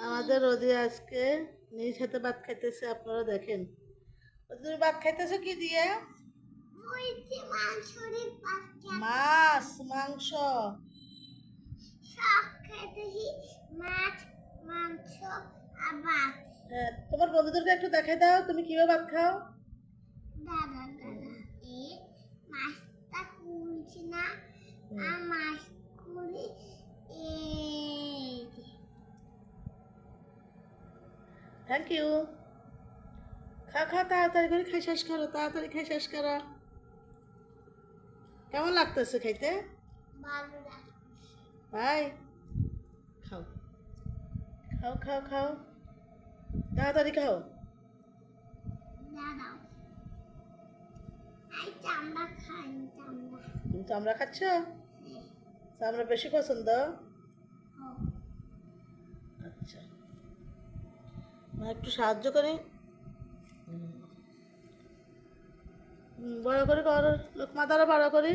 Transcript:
আমাদের রোদি আজকে নিজ হাতে ভাত খাইতেছে আপনারা দেখেন। তুমি ভাত খাইতেছো কি দিয়ে? মাছ মাংস। হ্যাঁ, তোমার বন্ধুদেরকে একটু দেখাই দাও তুমি কীভাবে ভাত খাও? দাদা দাদা এ মাছটা কুলছি না আর মাছ থ্যাংক ইউ খা খা তাড়াতাড়ি করে খাই শেষ করো তাড়াতাড়ি খাই শেষ করো। কেমন লাগতেছে খাইতে? ভাই খাও। খাও খাও খাও। তাড়াতাড়ি খাও। চামড়া চামড়া। তুমি তো আমরা খাচ্ছ আমরা বেশি পছন্দ? একটু সাহায্য করে। বড় করে কর লোক মাথাটা বড় করি।